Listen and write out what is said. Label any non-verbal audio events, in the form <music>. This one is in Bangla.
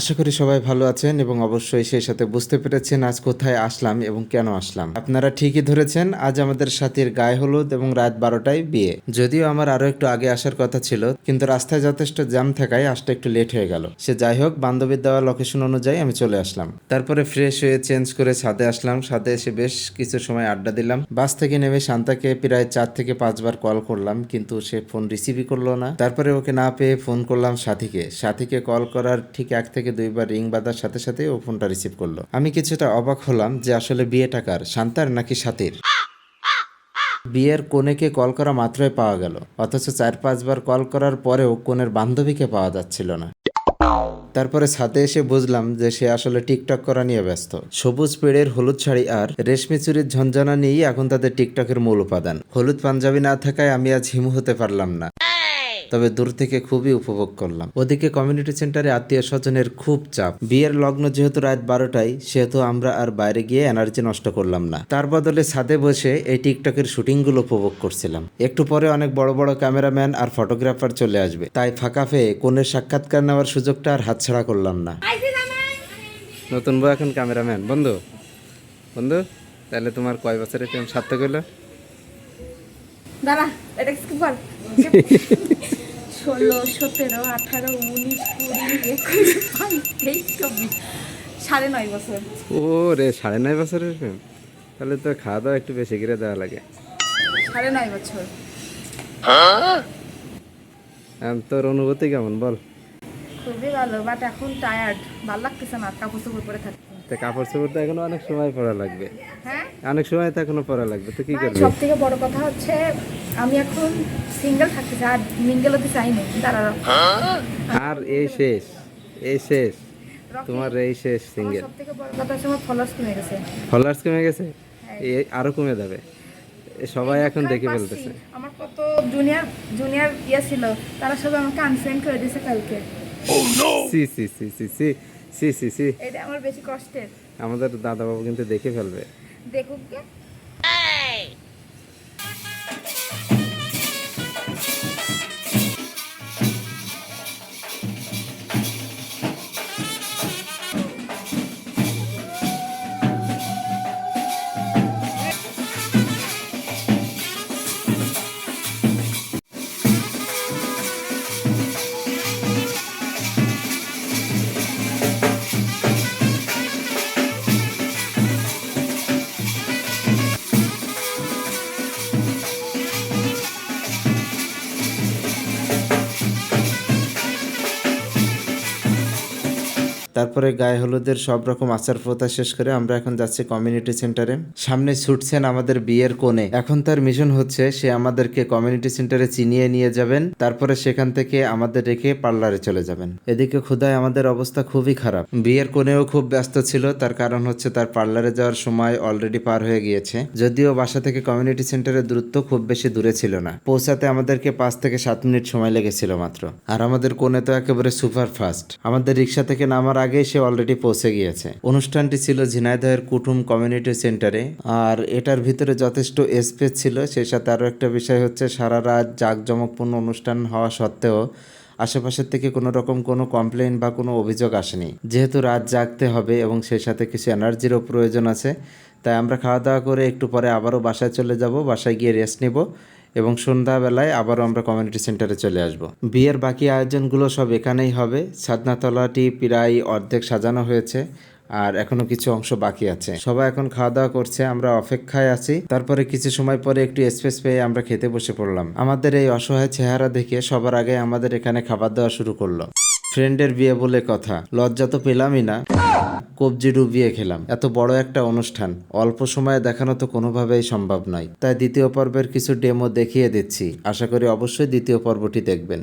আশা করি সবাই ভালো আছেন এবং অবশ্যই সেই সাথে বুঝতে পেরেছেন আজ কোথায় আসলাম এবং কেন আসলাম। আপনারা ঠিকই ধরেছেন, আজ আমাদের সাথীর গায়ে হলুদ এবং রাত বারোটায় বিয়ে। যদিও আমার আরও একটু আগে আসার কথা ছিল, কিন্তু রাস্তায় যথেষ্ট জ্যাম থাকায় আসতে একটু লেট হয়ে গেল। সে যাই হোক, বান্ধবীর দেওয়া লোকেশন অনুযায়ী আমি চলে আসলাম। তারপরে ফ্রেশ হয়ে চেঞ্জ করে ছাদে আসলাম। ছাদে এসে বেশ কিছু সময় আড্ডা দিলাম। বাস থেকে নেমে শান্তাকে প্রায় চার থেকে পাঁচবার কল করলাম, কিন্তু সে ফোন রিসিভই করল না। তারপরে ওকে না পেয়ে ফোন করলাম সাথীকে। সাথীকে কল করার ঠিক এক থেকে দুইবার রিং বাজার সাথে সাথে ও ফোনটা রিসিভ করল। আমি কিছুটা অবাক হলাম যে আসলে বিয়ে টাকার শান্তার নাকি সাথীর? বিয়ের কোনেকে কল করা মাত্রই পাওয়া গেল, অথচ চার পাঁচবার কল করার পরেও কোনের বান্ধবীকে পাওয়া যাচ্ছিল না। তারপরে ছাদে এসে বুঝলাম যে সে আসলে টিকটক করা নিয়ে ব্যস্ত। সবুজ পেড়ের হলুদ শাড়ি আর রেশমি চুরির ঝঞ্ঝনা নিয়েই এখন তাদের টিকটকের মূল উপাদান। হলুদ পাঞ্জাবি না থাকায় আমি আজ হিমু হতে পারলাম না। তবে দূর থেকে খুবই উপভোগ করলাম। ওদিকে কমিউনিটি সেন্টারে আত্মীয় স্বজনের খুব চাপ। বিয়ের লগ্ন যেহেতু রাত বারোটায় সেহেতু আমরা আর বাইরে গিয়ে এনার্জি নষ্ট করলাম না। তার বদলে ছাদে বসে এই টিকটকের শুটিংগুলো উপভোগ করছিলাম। একটু পরে অনেক বড় বড় ক্যামেরাম্যান আর ফটোগ্রাফার চলে আসবে। তাই ফাঁকা পেয়ে কোনের সাক্ষাৎকার নেওয়ার সুযোগটা আর হাতছাড়া করলাম না। নতুন বউ এখন ক্যামেরাম্যান। বন্ধু বন্ধু তাহলে তোমার কয় বছরের প্রেম? সার্থক হইল? দাঁড়া এটা স্কিপ কর <laughs> ষোলো সতেরো আঠারো উনিশ কুড়ি একুশ তেইশ চব্বিশ। সাড়ে নয় বছর। ও রে সাড়ে নয় বছরের প্রেম। তাহলে তো খাওয়া দাওয়া একটু বেশি করে দেওয়া লাগে। সাড়ে নয় বছর। তোর অনুভূতি কেমন? বল। খুবই ভালো বাট এখন টায়ার্ড ভালো লাগতেছে না কাপড় চোপড় পরে থাকতে। তো কাপড় চোপড় তো এখনও অনেক সময় পরা লাগবে। হ্যাঁ? অনেক সময় তো এখনও পরা লাগবে তো কি করবি? সব থেকে বড় কথা হচ্ছে আমি এখন সিঙ্গেল থাকতেছি আর মিঙ্গেল হতে চাই না দাঁড়া আর এই শেষ এই শেষ তোমার এই শেষ সিঙ্গেল সব থেকে বড় কথা হচ্ছে আমার ফলোয়ার্স কমে গেছে। ফলোয়ার্স কমে গেছে? এই আরও কমে যাবে। এ সবাই এখন দেখে ফেলতেছে। আমার কত জুনিয়র জুনিয়র ইয়ে ছিল তারা সবাই আমাকে আনফ্রেন্ড করে দিয়েছে কালকে। সি C C C C C C C. এটা আমার বেশি কষ্টের। আমাদের দাদা বাবু কিন্তু দেখে ফেলবে। দেখুক তারপরে গায়ে হলুদের সব রকম আচার প্রথা শেষ করে আমরা এখন যাচ্ছি কমিউনিটি সেন্টারে সামনে ছুটছেন আমাদের বিয়ের কোণে। এখন তার মিশন হচ্ছে সে আমাদেরকে কমিউনিটি সেন্টারে চিনিয়ে নিয়ে যাবেন, তারপরে সেখান থেকে আমাদের রেখে পার্লারে চলে যাবেন। এদিকে ক্ষুদায় আমাদের অবস্থা খুবই খারাপ। বিয়ের কোণেও খুব ব্যস্ত ছিল, তার কারণ হচ্ছে তার পার্লারে যাওয়ার সময় অলরেডি পার হয়ে গিয়েছে। যদিও বাসা থেকে কমিউনিটি সেন্টারের দূরত্ব খুব বেশি দূরে ছিল না। পৌঁছাতে আমাদেরকে পাঁচ থেকে সাত মিনিট সময় লেগেছিল মাত্র। আর আমাদের কোণে তো একেবারে সুপার ফাস্ট আমাদের রিক্সা থেকে নামার আগে সে অলরেডি পৌঁছে গিয়েছে। অনুষ্ঠানটি ছিল ঝিনাইদহের কুটুম কমিউনিটি সেন্টারে আর এটার ভিতরে যথেষ্ট স্পেস ছিল। সেই সাথে আরও একটা বিষয় হচ্ছে, সারা রাত জাঁকজমকপূর্ণ অনুষ্ঠান হওয়া সত্ত্বেও আশেপাশের থেকে কোনো রকম কোনো কমপ্লেন বা কোনো অভিযোগ আসেনি। যেহেতু রাত জাগতে হবে এবং সেই সাথে কিছু এনার্জিরও প্রয়োজন আছে, তাই আমরা খাওয়া দাওয়া করে একটু পরে আবারও বাসায় চলে যাব, বাসায় গিয়ে রেস্ট নেব। এবং সন্ধ্যাবেলায় আবারও আমরা কমিউনিটি সেন্টারে চলে আসব। বিয়ের বাকি আয়োজনগুলো সব এখানেই হবে। ছাদনাতলাটি প্রায় অর্ধেক সাজানো হয়েছে আর এখনও কিছু অংশ বাকি আছে। সবাই এখন খাওয়া দাওয়া করছে, আমরা অপেক্ষায় আছি। তারপরে কিছু সময় পরে একটু স্পেস পেয়ে আমরা খেতে বসে পড়লাম। আমাদের এই অসহায় চেহারা দেখে সবার আগে আমাদের এখানে খাবার দেওয়া শুরু করল। ফ্রেন্ডের বিয়ে বলে কথা। লজ্জা তো পেলামই না। কবজি ডুবিয়ে খেলাম। এত বড় একটা অনুষ্ঠান। অল্প সময়ে দেখানো তো কোনোভাবেই সম্ভব নয়। তাই দ্বিতীয় পর্বের কিছু ডেমো দেখিয়ে দিচ্ছি। আশা করি অবশ্যই দ্বিতীয় পর্বটি দেখবেন।